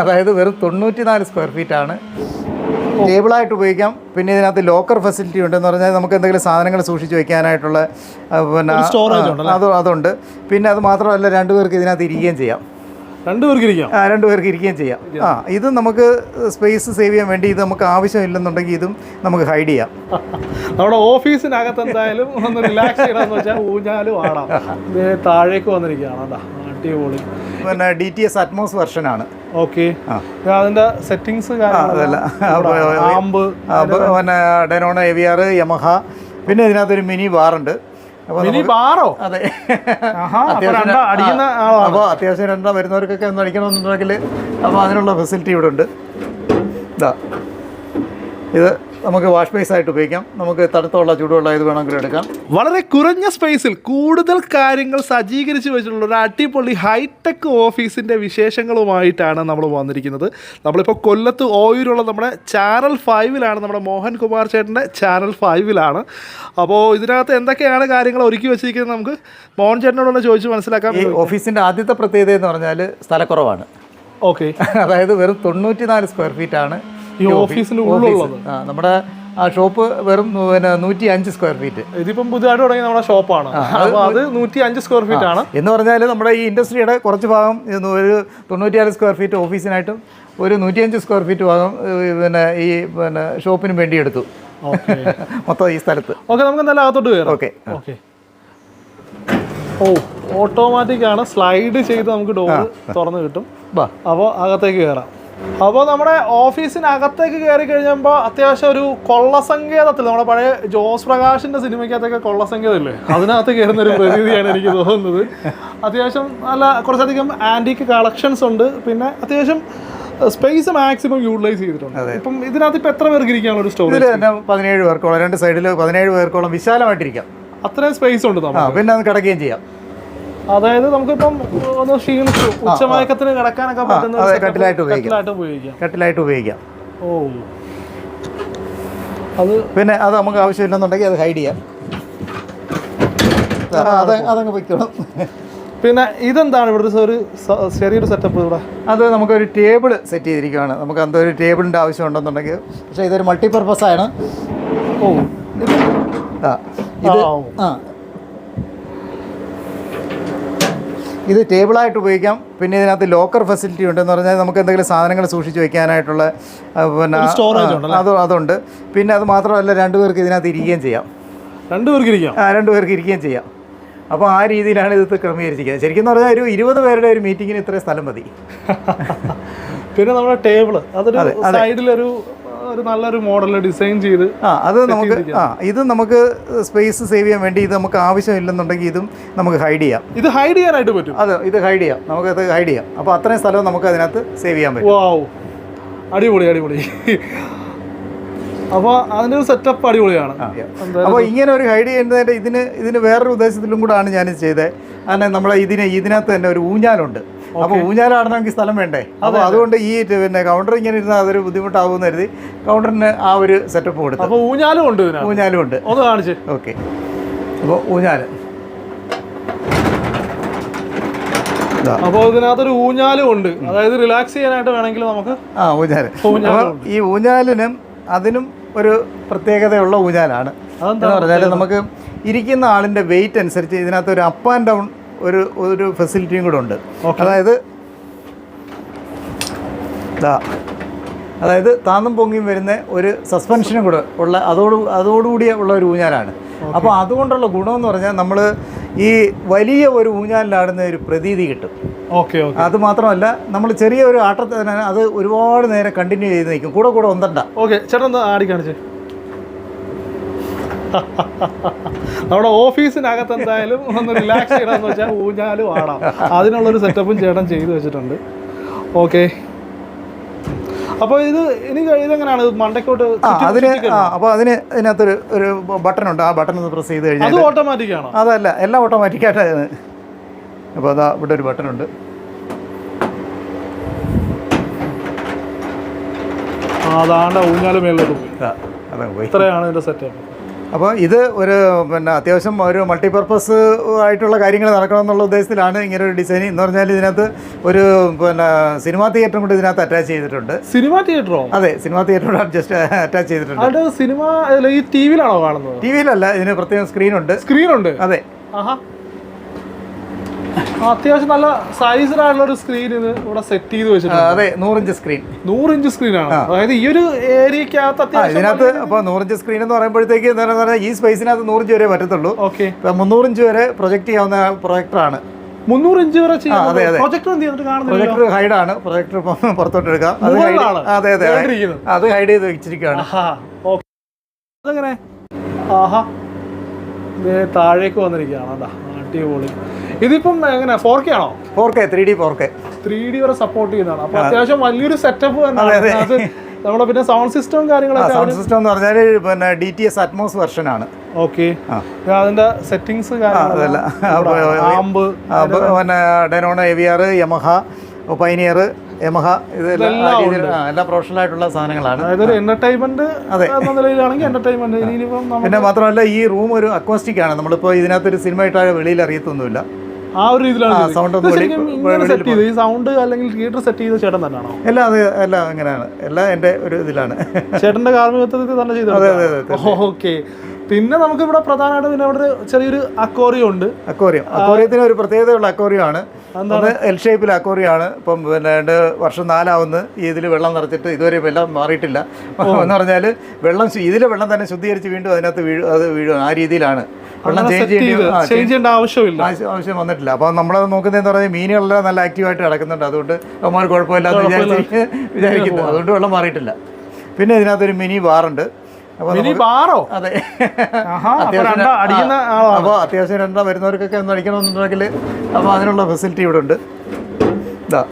അതായത് വെറും തൊണ്ണൂറ്റി നാല് സ്ക്വയർ ഫീറ്റ് ആണ് ടേബിളായിട്ട് ഉപയോഗിക്കാം. പിന്നെ ഇതിനകത്ത് ലോക്കർ ഫെസിലിറ്റി ഉണ്ടെന്ന് പറഞ്ഞാൽ നമുക്ക് എന്തെങ്കിലും സാധനങ്ങൾ സൂക്ഷിച്ച് വെക്കാനായിട്ടുള്ള പിന്നെ? അത് അതുണ്ട്. പിന്നെ അത് മാത്രമല്ല രണ്ടുപേർക്ക് ഇതിനകത്ത് ഇരിക്കുകയും ചെയ്യാം. രണ്ടുപേർക്ക് ഇരിക്കാം? ആ രണ്ടുപേർക്ക് ഇരിക്കുകയും ചെയ്യാം. ആ ഇത് നമുക്ക് സ്പേസ് സേവ് ചെയ്യാൻ വേണ്ടി ഇത് നമുക്ക് ആവശ്യമില്ലെന്നുണ്ടെങ്കിൽ ഇതും നമുക്ക് ഹൈഡ് ചെയ്യാം. നമ്മുടെ ഓഫീസിനകത്ത് എന്തായാലും ഒന്ന് റിലാക്സ് ചെയ്യണമെന്ന് വെച്ചാൽ ഊഞ്ഞാലും ആടാം. താഴേക്ക് വന്നിരിക്കുകയാണ്. അതാ അടിപൊളി. പിന്നെ ഡി ടി എസ് അറ്റ്മോസ് വെർഷനാണ് ഓക്കെ. അതിന്റെ സെറ്റിങ്സ് അതല്ല. ആമ്പ് പിന്നെ ഡെനോണ എ യമഹ. പിന്നെ ഇതിനകത്തൊരു മിനി ബാറുണ്ട് മിനി ബാറോ? അതെ. അപ്പോൾ അത്യാവശ്യം രണ്ടാ വരുന്നവർക്കൊക്കെ ഒന്ന് അടിക്കണമെന്നുണ്ടെങ്കിൽ അപ്പോൾ അതിനുള്ള ഫെസിലിറ്റി ഇവിടെ ഉണ്ട്. ഇതാ ഇത് നമുക്ക് വാഷ് ബേസ് ആയിട്ട് ഉപയോഗിക്കാം. നമുക്ക് തണുത്തുള്ള ചൂടുവെള്ളം ഇത് വേണമെങ്കിലും എടുക്കാം. വളരെ കുറഞ്ഞ സ്പേസിൽ കൂടുതൽ കാര്യങ്ങൾ സജ്ജീകരിച്ച് വെച്ചിട്ടുള്ള ഒരു അടിപൊളി ഹൈടെക് ഓഫീസിന്റെ വിശേഷങ്ങളുമായിട്ടാണ് നമ്മൾ വന്നിരിക്കുന്നത്. നമ്മളിപ്പോൾ കൊല്ലത്ത് ഓയൂരുള്ള നമ്മുടെ ചാനൽ ഫൈവിലാണ് നമ്മുടെ മോഹൻ കുമാർ ചേട്ടന്റെ ചാനൽ ഫൈവിലാണ് അപ്പോൾ ഇതിനകത്ത് എന്തൊക്കെയാണ് കാര്യങ്ങൾ ഒരുക്കി വെച്ചിരിക്കുന്നത് നമുക്ക് മോഹൻ ചേട്ടനോടൊന്ന് ചോദിച്ച് മനസ്സിലാക്കാം ഈ ഓഫീസിന്റെ ആദ്യത്തെ പ്രത്യേകത എന്ന് പറഞ്ഞാൽ സ്ഥലക്കുറവാണ്. ഓക്കെ അതായത് വെറും തൊണ്ണൂറ്റി നാല് സ്ക്വയർ ഫീറ്റ് ആണ്. ഈ ഉള്ളുള്ളത് നമ്മുടെ ആ ഷോപ്പ് വെറും പിന്നെ നൂറ്റി അഞ്ച് സ്ക്വയർ ഫീറ്റ് ഇതിപ്പം പുതുതായിട്ട് തുടങ്ങിയ നമ്മുടെ ഷോപ്പാണ്. അത് നൂറ്റി അഞ്ച് സ്ക്വയർ ഫീറ്റ് ആണ്. എന്ന് പറഞ്ഞാൽ നമ്മുടെ ഈ ഇൻഡസ്ട്രിയുടെ കുറച്ച് ഭാഗം ഒരു തൊണ്ണൂറ്റിയാറ് സ്ക്വയർ ഫീറ്റ് ഓഫീസിനായിട്ടും ഒരു നൂറ്റിയഞ്ച് സ്ക്വയർ ഫീറ്റ് ഭാഗം പിന്നെ ഈ പിന്നെ ഷോപ്പിന് വേണ്ടി എടുത്തു. മൊത്തം ഈ സ്ഥലത്ത്. ഓക്കെ നമുക്ക് നല്ല അകത്തോട്ട് കയറാം. ഓക്കെ. ഓക്കെ. ഓ ഓട്ടോമാറ്റിക് ആണ്. സ്ലൈഡ് ചെയ്ത് നമുക്ക് ഡോർ തുറന്ന് കിട്ടും. അപ്പോൾ അകത്തേക്ക് കയറാം. അപ്പോൾ നമ്മുടെ ഓഫീസിനകത്തേക്ക് കയറി കഴിഞ്ഞപ്പോൾ അത്യാവശ്യം ഒരു കൊള്ളസങ്കേതത്തിൽ നമ്മുടെ പഴയ ജോസ് പ്രകാശിന്റെ സിനിമയ്ക്കകത്തൊക്കെ കൊള്ളസങ്കേതമില്ലേ? അതിനകത്ത് കയറുന്ന ഒരു പ്രതീതിയാണ് എനിക്ക് തോന്നുന്നത്. അത്യാവശ്യം നല്ല കുറച്ചധികം ആന്റീക്ക് കളക്ഷൻസ് ഉണ്ട്. പിന്നെ അത്യാവശ്യം സ്പേസ് മാക്സിമം യൂട്ടിലൈസ് ചെയ്തിട്ടുണ്ട്. ഇപ്പം ഇതിനകത്ത് ഇപ്പം എത്ര പേർക്ക് ഇരിക്കാനുള്ള ഒരു സ്റ്റോറി പതിനേഴ് പേർക്കോളം രണ്ട് സൈഡിൽ പതിനേഴ് പേർക്കോളം വിശാലമായിട്ടിരിക്കാം. അത്രയും സ്പേസ് ഉണ്ട് നമ്മൾ പിന്നെ അത് കിടക്കുകയും ചെയ്യാം. അതായത് നമുക്കിപ്പം ഒന്ന് ക്ഷീണിച്ചു ഉച്ചമയക്കത്തിന് കിടക്കാനൊക്കെ പറ്റുന്ന കട്ടിലായിട്ട് ഉപയോഗിക്കാം. കട്ടിലായിട്ട് ഉപയോഗിക്കാം. ഓ. അത് പിന്നെ അത് നമുക്ക് ആവശ്യമില്ലെന്നുണ്ടെങ്കിൽ അത് ഹൈഡ് ചെയ്യാം. അത് അതങ്ങ് പൊയ്ക്കണം പിന്നെ ഇതെന്താണ് ഇവിടുത്തെ ഒരു ചെറിയൊരു സെറ്റപ്പ് ഇവിടെ? അത് നമുക്കൊരു ടേബിൾ സെറ്റ് ചെയ്തിരിക്കുകയാണ് നമുക്ക് എന്തോ ഒരു ടേബിളിന്റെ ആവശ്യം ഉണ്ടെന്നുണ്ടെങ്കിൽ. പക്ഷേ ഇതൊരു മൾട്ടിപർപ്പസ് ആണ്. ഓ. ഇത് ആ. ആ ഇത് ടേബിളായിട്ട് ഉപയോഗിക്കാം. പിന്നെ ഇതിനകത്ത് ലോക്കർ ഫെസിലിറ്റി ഉണ്ടെന്ന് പറഞ്ഞാൽ നമുക്ക് എന്തെങ്കിലും സാധനങ്ങൾ സൂക്ഷിച്ച് വെക്കാനായിട്ടുള്ള പിന്നെ അത് അതുണ്ട്. പിന്നെ അത് മാത്രമല്ല രണ്ടുപേർക്ക് ഇതിനകത്ത് ഇരിക്കുകയും ചെയ്യാം. രണ്ടുപേർക്ക് ഇരിക്കാം? ആ രണ്ടുപേർക്ക് ഇരിക്കുകയും ചെയ്യാം. അപ്പോൾ ആ രീതിയിലാണ് ഇത് ക്രമീകരിച്ചിരിക്കുന്നത്. ശരിക്കും എന്ന് പറഞ്ഞാൽ ഒരു ഇരുപത് പേരുടെ ഒരു മീറ്റിങ്ങിന് ഇത്രയും സ്ഥലം മതി. പിന്നെ നമ്മുടെ ടേബിൾ അതൊരു അതെ, അതെ. സൈഡിലൊരു ഒരു നല്ലൊരു മോഡൽ ഡിസൈൻ ചെയ്ത് ആ അത് നമുക്ക് ആ ഇത് നമുക്ക് സ്പേസ് സേവ് ചെയ്യാൻ വേണ്ടി ഇത് നമുക്ക് ആവശ്യമില്ലെന്നുണ്ടെങ്കിൽ ഇതും നമുക്ക് ഹൈഡ് ചെയ്യാം. ഇത് ഹൈഡ് ചെയ്യാനായിട്ട് പറ്റും. അതെ ഇത് ഹൈഡ് ചെയ്യാം. നമുക്ക് അത് ഹൈഡ് ചെയ്യാം. അപ്പോൾ അത്രയും സ്ഥലം നമുക്ക് അതിനകത്ത് സേവ് ചെയ്യാൻ പറ്റും. വാവ് അടിപൊളി അടിപൊളി. അപ്പോൾ അതിന്റെ ഒരു സെറ്റപ്പ് അടിപൊളിയാണ്. അപ്പോൾ ഇങ്ങനെ ഒരു ഹൈഡ് ചെയ്യുന്നതിന്റെ ഇതിന് ഇതിന് വേറൊരു ഉദ്ദേശത്തിലും കൂടാണ് ഞാൻ ചെയ്തത്. അങ്ങനെ നമ്മളെ ഇതിന് ഇതിനകത്ത് തന്നെ ഒരു ഊഞ്ഞാലുണ്ട്. അപ്പോൾ ഊഞ്ഞാലാടണമെങ്കിൽ സ്ഥലം വേണ്ടേ? അപ്പോൾ അതുകൊണ്ട് ഈ പിന്നെ കൗണ്ടർ ഇങ്ങനെ ഇരുന്നാൽ അതൊരു ബുദ്ധിമുട്ടാവുമെന്ന് കരുതി കൗണ്ടറിന് ആ ഒരു സെറ്റപ്പ് കൊടുത്തു അപ്പോൾ ഊഞ്ഞാലും ഉണ്ട് ഊഞ്ഞാലും ഉണ്ട്. ഒന്ന് കാണിച്ച്. ഓക്കെ. അപ്പോൾ ഊഞ്ഞാൽ അപ്പോൾ ഇതിനകത്തൊരു ഊഞ്ഞാലും ഉണ്ട്. അതായത് റിലാക്സ് ചെയ്യാനായിട്ട് വേണമെങ്കിൽ നമുക്ക് ആ ഊഞ്ഞാൽ ഈ ഊഞ്ഞാലിനും അതിനും ഒരു പ്രത്യേകതയുള്ള ഊഞ്ഞാലാണ്. എന്ന് പറഞ്ഞാൽ നമുക്ക് ഇരിക്കുന്ന ആളിന്റെ വെയിറ്റ് അനുസരിച്ച് ഇതിനകത്ത് ഒരു അപ്പ് ആൻഡ് ഡൗൺ ഒരു ഒരു ഫെസിലിറ്റിയും കൂടെ ഉണ്ട്. അതായത് അതായത് താന്നും പൊങ്ങിയും വരുന്ന ഒരു സസ്പെൻഷനും കൂടെ ഉള്ള അതോട് അതോടുകൂടിയ ഉള്ള ഒരു ഊഞ്ഞാലാണ്. അപ്പോൾ അതുകൊണ്ടുള്ള ഗുണമെന്ന് പറഞ്ഞാൽ നമ്മൾ ഈ വലിയ ഒരു ഊഞ്ഞാലിലാടുന്ന ഒരു പ്രതീതി കിട്ടും. ഓക്കെ ഓക്കെ അത് മാത്രമല്ല നമ്മൾ ചെറിയ ഒരു ആട്ടത്തിന് അത് ഒരുപാട് നേരം കണ്ടിന്യൂ ചെയ്ത് നിൽക്കും. കൂടെ കൂടെ ഒന്നണ്ട ഓക്കെ ചേട്ടൻ ഒന്ന് ആടി കാണിച്ച്? നമ്മുടെ ഓഫീസിനകത്ത് എന്തായാലും ഒന്ന് റിലാക്സ് ചെയ്യണമെന്ന് വെച്ചാൽ ഊഞ്ഞാലും ആടാം. അതിനുള്ളൊരു സെറ്റപ്പും ചേട്ടൻ ചെയ്തു വെച്ചിട്ടുണ്ട്. ഓക്കെ അപ്പോൾ ഇത് ഇനി ഇതെങ്ങനെയാണ്? മണ്ടക്കോട്ട് അതിന് അപ്പോൾ അതിന് ഇതിനകത്തൊരു ഒരു ബട്ടൺ ഉണ്ട് ആ ബട്ടൺ ഒന്ന് പ്രസ് ചെയ്ത് കഴിഞ്ഞാൽ അത് ഓട്ടോമാറ്റിക് ആണോ? അതല്ല എല്ലാം ഓട്ടോമാറ്റിക് ആയിട്ടാണ് അപ്പോൾ അതാ ഇവിടെ ഒരു ബട്ടൺ ഉണ്ട് അതാണ്ട് ഊഞ്ഞാലും മേലോട്ട് പോയി. ഇത്രയാണ് ഇതിന്റെ സെറ്റപ്പ് അപ്പോൾ ഇത് ഒരു പിന്നെ അത്യാവശ്യം ഒരു മൾട്ടിപർപ്പസ് ആയിട്ടുള്ള കാര്യങ്ങൾ നടക്കണമെന്നുള്ള ഉദ്ദേശത്തിലാണ് ഇങ്ങനെ ഒരു ഡിസൈൻ എന്ന് പറഞ്ഞാൽ ഇതിനകത്ത് ഒരു പിന്നെ സിനിമാ തിയേറ്ററും കൂടി ഇതിനകത്ത് അറ്റാച്ച് ചെയ്തിട്ടുണ്ട്. സിനിമാ തിയേറ്ററോ അതെ സിനിമാ തിയേറ്ററോട് അഡ്ജസ്റ്റ് അറ്റാച്ച് ചെയ്തിട്ടുണ്ട്. അത് സിനിമ ഈ ടി വിയിലാണോ കാണുന്നത്? ടി വിയിലല്ല ഇതിന് പ്രത്യേകം സ്ക്രീനുണ്ട് സ്ക്രീൻ ഉണ്ട്? അതെ. ആഹാ. അത്യാവശ്യം നല്ല സൈസിലായിട്ടുള്ള ഒരു സ്ക്രീൻ ഇത് ഇവിടെ സെറ്റ് ചെയ്ത് വെച്ചിട്ടുണ്ട്. അതെ നൂറിഞ്ച് സ്ക്രീൻ നൂറിഞ്ച് സ്ക്രീനാണ് അതായത് ഈ ഒരു ഏരിയക്കകത്ത് ഇതിനകത്ത് അപ്പോൾ നൂറിഞ്ച് സ്ക്രീൻ എന്ന് പറയുമ്പോഴത്തേക്ക് എന്താ പറഞ്ഞാൽ ഈ സ്പേസിനകത്ത് നൂറിഞ്ച് വരെ പറ്റത്തുള്ളൂ. ഓക്കെ ഇപ്പം മുന്നൂറിഞ്ച് വരെ പ്രൊജക്റ്റ് ചെയ്യാവുന്ന പ്രൊജക്ടറാണ് മുന്നൂറ് ഇഞ്ച് വരെ ചെയ്യാം അതെ, അതെ. പ്രൊജക്ടർ എന്ത് ആണ്. പ്രൊജക്ടർ പുറത്തോട്ട് എടുക്കാം. അത് അതെ അതെ. ഹൈഡ് ചെയ്ത് വെച്ചിരിക്കുകയാണ്. അതെങ്ങനെ? ആഹാ. താഴേക്ക് വന്നിരിക്കുകയാണ്. അതാ അടിപൊളി. ഇതിപ്പം എങ്ങനെ ഫോർ കെ ആണോ? Four K three D four K three D വരെ സപ്പോർട്ട് ചെയ്യുന്നതാണ്. അപ്പൊ അത്യാവശ്യം വലിയൊരു സെറ്റപ്പ് നമ്മളെ തന്നെ നമ്മുടെ പിന്നെ സൗണ്ട് സിസ്റ്റവും കാര്യങ്ങളൊക്കെ സൗണ്ട് സിസ്റ്റം എന്ന് പറഞ്ഞാൽ പിന്നെ D T S Atmos version ആണ്. ഓക്കെ. അതിന്റെ. ആമ്പ് പിന്നെ Denon A V R Yamaha Pioneer Yamaha ഇതെല്ലാം എല്ലാ പ്രൊഫഷണൽ ആയിട്ടുള്ള സാധനങ്ങളാണ്. അതായത് എന്റർടൈൻമെന്റ് അതെ. എന്ന നിലയിലാണെങ്കിൽ എന്റർടൈൻമെന്റ് പിന്നെ മാത്രമല്ല ഈ റൂം ഒരു അക്വാസ്റ്റിക് ആണ്. നമ്മളിപ്പോൾ ഇതിനകത്ത് ഒരു സിനിമ ഇട്ടാൽ വെളിയിൽ അറിയത്തൊന്നുമില്ല. ആ ഒരു രീതിയിലാണ് വെളിയിൽ സെറ്റ് ചെയ്ത്. ഈ സൗണ്ട് അല്ലെങ്കിൽ തിയേറ്റർ സെറ്റ് ചെയ്ത ചേട്ടൻ തന്നെയാണോ? എല്ലാം അത് എല്ലാം അങ്ങനെയാണ്. എല്ലാം എന്റെ ഒരു ഇതിലാണ്. ചേട്ടന്റെ കാർമ്മികത്വത്തിൽ തന്നെ ചെയ്തത് ഓക്കെ. പിന്നെ നമുക്ക് ഇവിടെ പ്രധാനമായിട്ട് പിന്നെ ഇവിടെ ചെറിയൊരു അക്കോറിയം ഉണ്ട് അക്കോറിയം അക്കോറിയത്തിന് ഒരു പ്രത്യേകതയുള്ള അക്കോറിയം ആണ് എൽ ഷേപ്പിൽ അക്വേറിയം ആണ് ഇപ്പം പിന്നെ രണ്ട് വർഷം നാലാവുന്ന. ഈ ഇതിൽ വെള്ളം നിറച്ചിട്ട് ഇതുവരെ വെള്ളം മാറിയിട്ടില്ല. എന്ന് പറഞ്ഞാൽ വെള്ളം ഇതിലെ വെള്ളം തന്നെ ശുദ്ധീകരിച്ച് വീണ്ടും അതിനകത്ത് വീഴും അത് വീഴും ആ രീതിയിലാണ്. ചേഞ്ച് ചെയ്യേണ്ടി ആവശ്യമില്ല. ആവശ്യം വന്നിട്ടില്ല. അപ്പോൾ നമ്മൾ നോക്കുന്നതെന്ന് പറഞ്ഞാൽ മീനുകളെല്ലാം നല്ല ആക്റ്റീവായിട്ട് കിടക്കുന്നുണ്ട്. അതുകൊണ്ട് അവന്മാർ കുഴപ്പമില്ലാന്ന് വിചാരിച്ച് വിചാരിക്കുന്നു. അതുകൊണ്ട് വെള്ളം മാറിയിട്ടില്ല. പിന്നെ ഇതിനകത്തൊരു മിനി ബാറുണ്ട് മിനി ബാറോ? അതെ. അപ്പോൾ അത്യാവശ്യം രണ്ടാ വരുന്നവർക്കൊക്കെ ഒന്ന് അടിക്കണമെന്നുണ്ടെങ്കിൽ അപ്പോൾ അതിനുള്ള ഫെസിലിറ്റി ഇവിടെ ഉണ്ട്. ഇതാ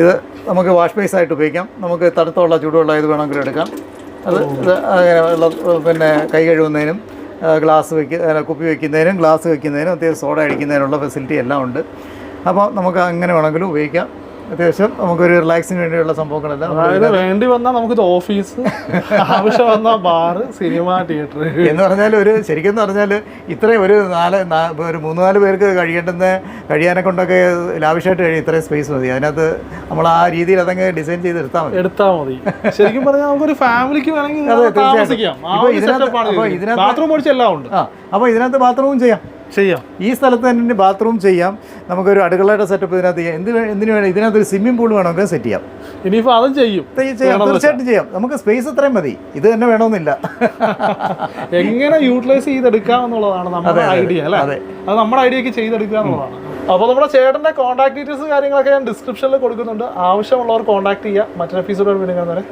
ഇത് നമുക്ക് വാഷ് ബേസ് ആയിട്ട് ഉപയോഗിക്കാം. നമുക്ക് തണുത്തുള്ള ചൂടുവെള്ളം ഇത് വേണമെങ്കിലും എടുക്കാം. അത് ഇത് അങ്ങനെ പിന്നെ കൈ കഴുകുന്നതിനും ഗ്ലാസ് വെക്ക കുപ്പി വെക്കുന്നതിനും ഗ്ലാസ് വെക്കുന്നതിനും അത്യാവശ്യം സോഡ അടിക്കുന്നതിനുള്ള ഫെസിലിറ്റി എല്ലാം ഉണ്ട്. അപ്പോൾ നമുക്ക് അങ്ങനെ വേണമെങ്കിലും ഉപയോഗിക്കാം. അത്യാവശ്യം നമുക്കൊരു റിലാക്സിന് വേണ്ടിയുള്ള സംഭവങ്ങളെല്ലാം അതായത് വേണ്ടി വന്നാൽ നമുക്കിത് ഓഫീസ് ആവശ്യം വന്നാൽ ബാറ് സിനിമ തിയേറ്റർ. എന്ന് പറഞ്ഞാൽ ഒരു ശരിക്കും പറഞ്ഞാൽ ഇത്രയും ഒരു നാല് ഒരു മൂന്ന് നാല് പേർക്ക് കഴിയേണ്ടുന്ന കഴിയാനെ കൊണ്ടൊക്കെ ലാവിഷായിട്ട് കഴിയും ഇത്രയും സ്പേസ് മതി. അതിനകത്ത് നമ്മൾ ആ രീതിയിൽ അതങ്ങ് ഡിസൈൻ ചെയ്ത് എടുത്താൽ മതി. എടുത്താൽ മതി. ശരിക്കും പറഞ്ഞാൽ നമുക്കൊരു ഫാമിലിക്ക് വേണമെങ്കിൽ ഇതിനകത്ത്. താമസിക്കാം. ഇതിനകത്ത് ആണ് അപ്പൊ ഇതിനകത്ത് ബാത്റൂം ഒഴിച്ച് എല്ലാം ഉണ്ട്. ആ അപ്പോൾ ഇതിനകത്ത് ബാത്റൂമും ചെയ്യാം. ചെയ്യാം. ഈ സ്ഥലത്ത് തന്നെ ബാത്റൂം ചെയ്യാം. നമുക്കൊരു അടുക്കളയുടെ സെറ്റപ്പ് ഇതിനകത്ത് ചെയ്യാം. എന്ത് എന്തിനു വേണം ഇതിനകത്ത് ഒരു സ്വിമ്മിംഗ് പൂൾ വേണമെങ്കിൽ സെറ്റ് ചെയ്യാം. ഇനിയിപ്പോൾ അതും ചെയ്യും. ചെയ്യാം. തീർച്ചയായിട്ടും ചെയ്യാം. നമുക്ക് സ്പേസ് അത്രയും മതി. ഇത് തന്നെ വേണമെന്നില്ല. എങ്ങനെ യൂട്ടിലൈസ് ചെയ്തെടുക്കാം എന്നുള്ളതാണ് നമ്മുടെ ഐഡിയ അല്ലേ? അതെ. അത് നമ്മുടെ ഐഡിയക്ക് ചെയ്തെടുക്കുക എന്നുള്ളതാണ്. അപ്പോൾ നമ്മുടെ ചേട്ടന്റെ കോൺടാക്ട് ഡീറ്റെയിൽസ് കാര്യങ്ങളൊക്കെ ഞാൻ ഡിസ്ക്രിപ്ഷനിൽ കൊടുക്കുന്നുണ്ട്. ആവശ്യമുള്ളവർ കോൺടാക്ട് ചെയ്യുക മറ്റൊരു എപ്പിസോഡ് വീണ്ടും കാണുന്നവരെ.